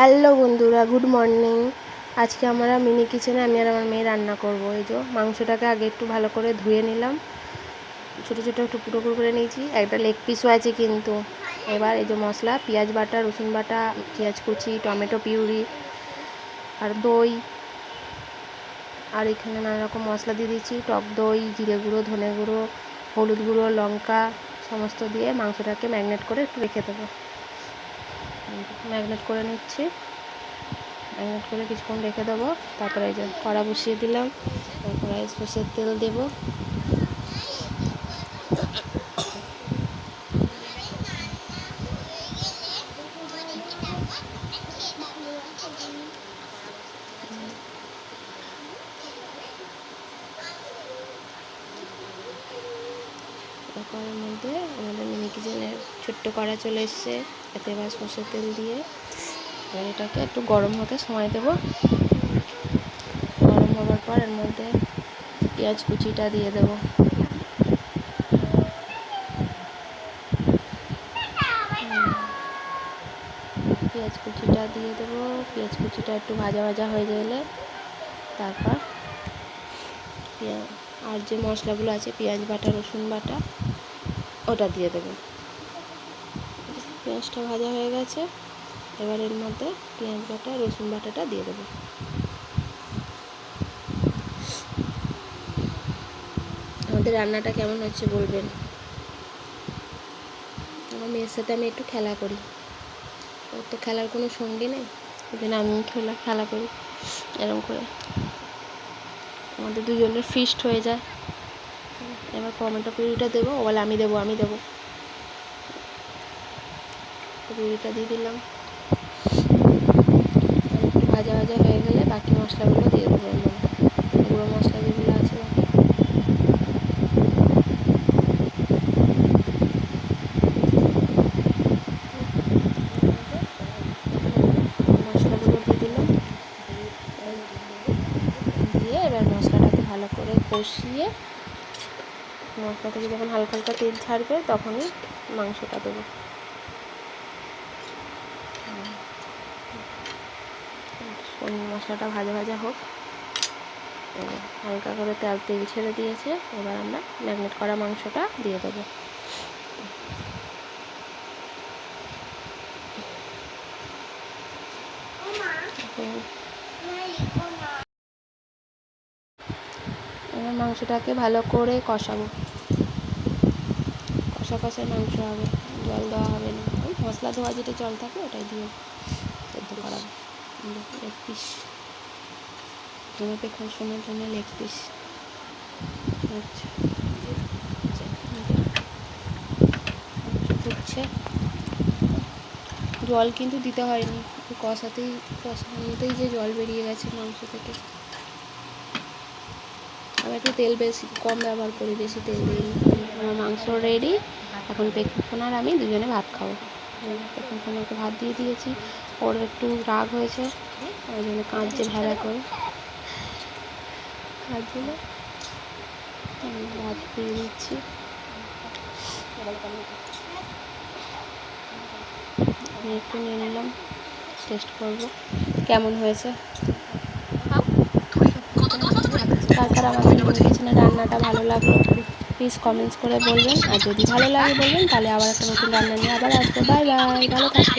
Hello বন্ধুরা, good morning. আজকে আমরা মিনি কিচেনে আমি আর আমার মেয়ে রান্না করব। এই যে মাংসটাকে আগে একটু ভালো করে ধুয়ে নিলাম। ছোটো ছোটো টুকরো টুকরো করে নিয়েছি। একটা লেগ পিসও আছে কিন্তু। এবার এই যে মশলা, পেঁয়াজ বাটা, রসুন বাটা, পেঁয়াজ কুচি, টমেটো পিউরি আর দই। আর এখানে নানা রকম মশলা দিয়ে দিচ্ছি টক দই, জিরে গুঁড়ো, ধনে গুঁড়ো, হলুদ গুঁড়ো, লঙ্কা, সমস্ত দিয়ে মাংসটাকে ম্যাগনেট করে একটু রেখে দেবো। ম্যাগনেট করে নিচ্ছি। ম্যাগনেট করে কিছুক্ষণ রেখে দেবো। তারপরে এই যে কড়া বসিয়ে দিলাম। তারপরে রাইস সর্ষের তেল দেবো। কড়ার মধ্যে আমাদের মিনি কিচেনের ছোট্ট কড়া চলে এসছে। এতে এবার সর্ষের তেল দিয়ে এবার এটাকে একটু গরম হতে সময় দেব। গরম হওয়ার পর এর মধ্যে পেঁয়াজ কুচিটা দিয়ে দেব। পেঁয়াজ কুচিটা দিয়ে দেবো। পেঁয়াজ কুচিটা একটু ভাজা ভাজা হয়ে গেলে তারপর আর যে মশলাগুলো আছে, পেঁয়াজ বাটা, রসুন বাটা, ওটা দিয়ে দেবো। পেঁয়াজটা ভাজা হয়ে গেছে। এবার এর মধ্যে পেঁয়াজ বাটা, রসুন বাটাটা দিয়ে দেবো। আমাদের রান্নাটা কেমন হচ্ছে বলবেন? আমার মেয়ের সাথে আমি একটু খেলা করি। ওর তো খেলার কোনো সঙ্গী নেই। ওই জন্য আমি খেলা খেলা করি। এরকম করে। আমাদের দুজনের ফিস্ট হয়ে যায়। এবার টমেটো পিউরিটা দেবো বলে, আমি দেবো আমি দেবো। পিউরিটা দিয়ে দিলাম। একটু ভাজা ভাজা হয়ে গেলে বাকি মশলাগুলো দিয়ে দেবো। গুঁড়ো মশলা যেগুলো আছে মশলাগুলো দিয়ে দিলাম দিয়ে এবার মশলাটাকে ভালো করে কষিয়ে মশলা থেকে যখন হালকা হালকা তেল ছাড়বে তখনই মাংসটা দেবো। মশলাটা ভাজা ভাজা হোক। হালকা করে তেল তেল ছেড়ে দিয়েছে। এবার আমরা ম্যাগনেট করা মাংসটা দিয়ে দেবো। এবার মাংসটাকে ভালো করে কষাবো। কষা কষায় মাংস হবে জল দেওয়া হবে না। ওই মশলা ধোয়া যেটা জল থাকে ওটাই দিয়ে সেদ্ধ করাবো লেগ পিস। জমিতে শোনার জন্য লেগ পিস। আচ্ছা। ফুটছে। জল কিন্তু দিতে হয়নি। কষাতেই কষানোতেই যে জল বেরিয়ে গেছে মাংস থেকে। আমি একটু তেল বেশি, কম ব্যবহার করি, বেশি তেল দিই। আমার মাংস রেডি এখন পেখম সোনার আমি দুজনে ভাত খাব। পেখম সোনাকে ভাত দিয়ে দিয়েছি, ওর একটু রাগ হয়েছে, ওই জন্য কাঁদছে ভেড়া করে। কাঁদছিল। আমি ভাত দিয়ে দিচ্ছি। আমি একটু নিয়ে নিলাম টেস্ট করব। কেমন হয়েছে? কার কার আমাদের কিচেনের রান্নাটা ভালো লাগল। প্লিজ কমেন্টস করে বলবেন। আর যদি ভালো লাগে বলবেন, তাহলে আবার একটা নতুন রান্না নিয়ে আবার আসব। বাই বাই ভালো থাকবে